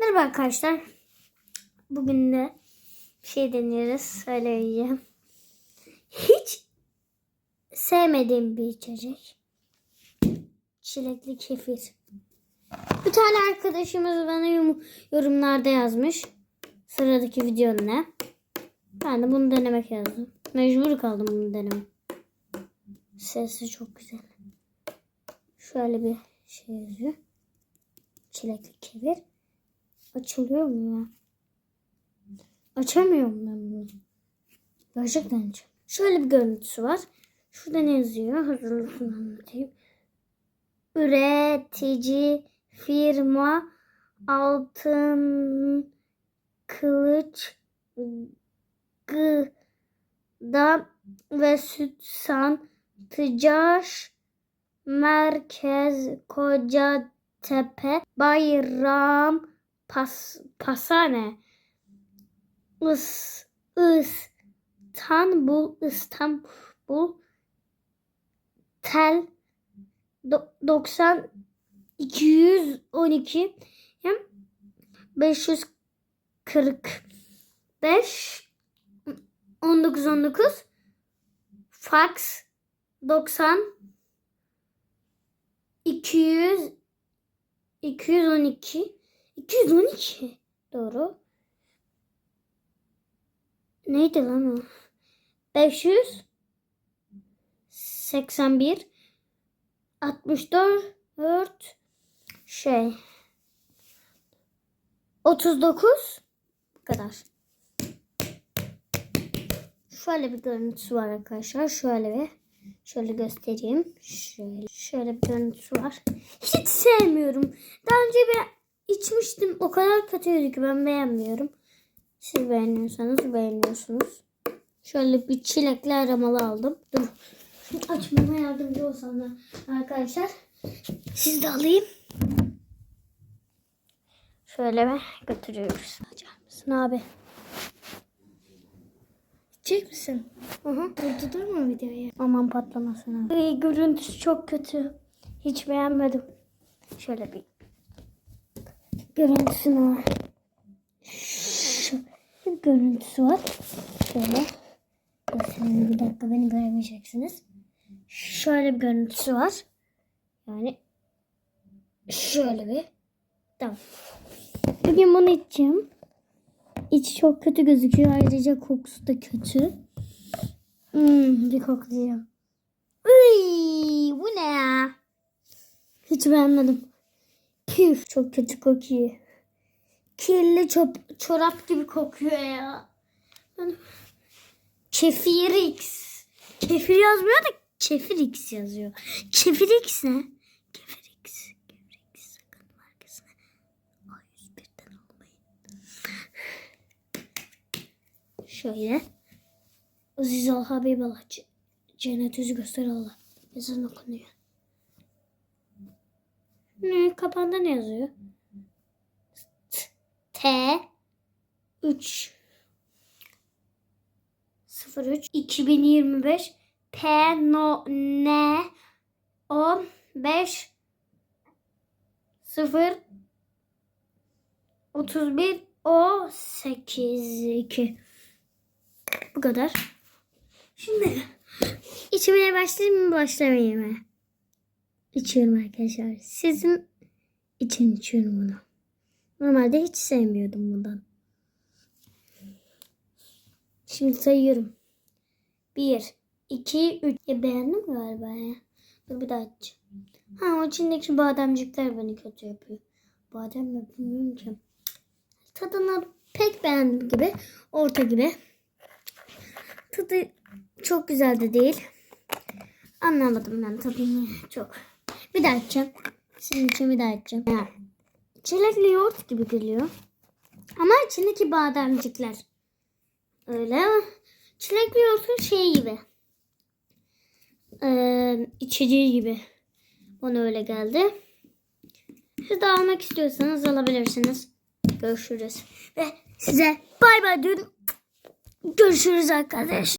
Merhaba arkadaşlar. Bugün de bir şey deniyoruz. Söyleyeceğim. Hiç sevmediğim bir içecek. Çilekli kefir. Bir tane arkadaşımız bana yorumlarda yazmış. Sıradaki video ne? Ben de bunu denemek yazdım. Mecbur kaldım bunu denemek. Sesi çok güzel. Şöyle bir şey yazıyor. Çilekli kefir. Açılıyor mu ya? Açamıyorum ben bunu. Gerçekten açamıyorum. Şöyle bir görüntüsü var. Şurada ne yazıyor? Hazırlıkını anlatayım. Üretici firma altın kılıç gıda ve süt santıcı merkez Kocatepe Bayram Pas, Pasane. Is, İstanbul İstanbul Tel do- 90 212 hem 545 1919 fax 90 200 212 212 doğru. Neydi lan o? 500 81 64 şey 39 bu kadar. Şöyle bir görüntüsü var arkadaşlar. Şöyle bir şöyle göstereyim. Şöyle şöyle bir görüntüsü var. Hiç sevmiyorum. Daha önce bir içmiştim. O kadar kötüydü ki ben beğenmiyorum. Siz beğeniyorsanız beğeniyorsunuz. Şöyle bir çilekli aramalı aldım. Dur. Açmama yardımcı olsanlar arkadaşlar. Siz de alayım. Şöyle mi götürüyoruz. Açar mısın abi? Çek misin? Hı hı. Burada durma videoyu. Aman patlamasın abi. Ay, görüntüsü çok kötü. Hiç beğenmedim. Şöyle bir görüntüsü var. Şu bir görüntüsü var. Şöyle. Göstereyim bir dakika beni göremeyeceksiniz. Şöyle bir görüntüsü var. Yani şöyle bir. Tamam. Bugün bunu içeceğim. İçi çok kötü gözüküyor. Ayrıca kokusu da kötü. Hmm, bir koklayacağım. Uy, bu ne ya? Hiç beğenmedim. Püf, çok kötü kokuyor. Kirli çop, çorap gibi kokuyor ya. Kefir X. Kefir yazmıyor da Kefir X yazıyor. Kefir X ne? Kefir X. Kefir X sakın markasını A101'den almayın. Şöyle. Aziz ol Habiballah. C- Cennet yüzü göster Allah. Ezan okunuyor. Ne? Kapağında ne yazıyor? T 3 03 2025 P no N 15 0 31 O 8 2 Bu kadar. Şimdi içmeye başlayayım mı başlamayayım mı? İçiyorum arkadaşlar. Sizin için içiyorum bunu. Normalde hiç sevmiyordum bundan. Şimdi sayıyorum. Bir, iki, üç. Ya beğendim galiba ya. Dur bir daha açacağım. Ha o içindeki bademcikler beni kötü yapıyor. Badem mi bilmiyorum ki. Tadını pek beğendim gibi. Orta gibi. Tadı çok güzel de değil. Anlamadım ben tadını çok. Bir daha açacağım. Sizin için bir daha açacağım. Yani çilekli yoğurt gibi geliyor. Ama içindeki bademcikler. Öyle çilekli yoğurtun şeyi gibi. Ee, içeceği gibi. Bana öyle geldi. Siz de almak istiyorsanız alabilirsiniz. Görüşürüz. Ve size bay bay diyorum. Görüşürüz arkadaşlar.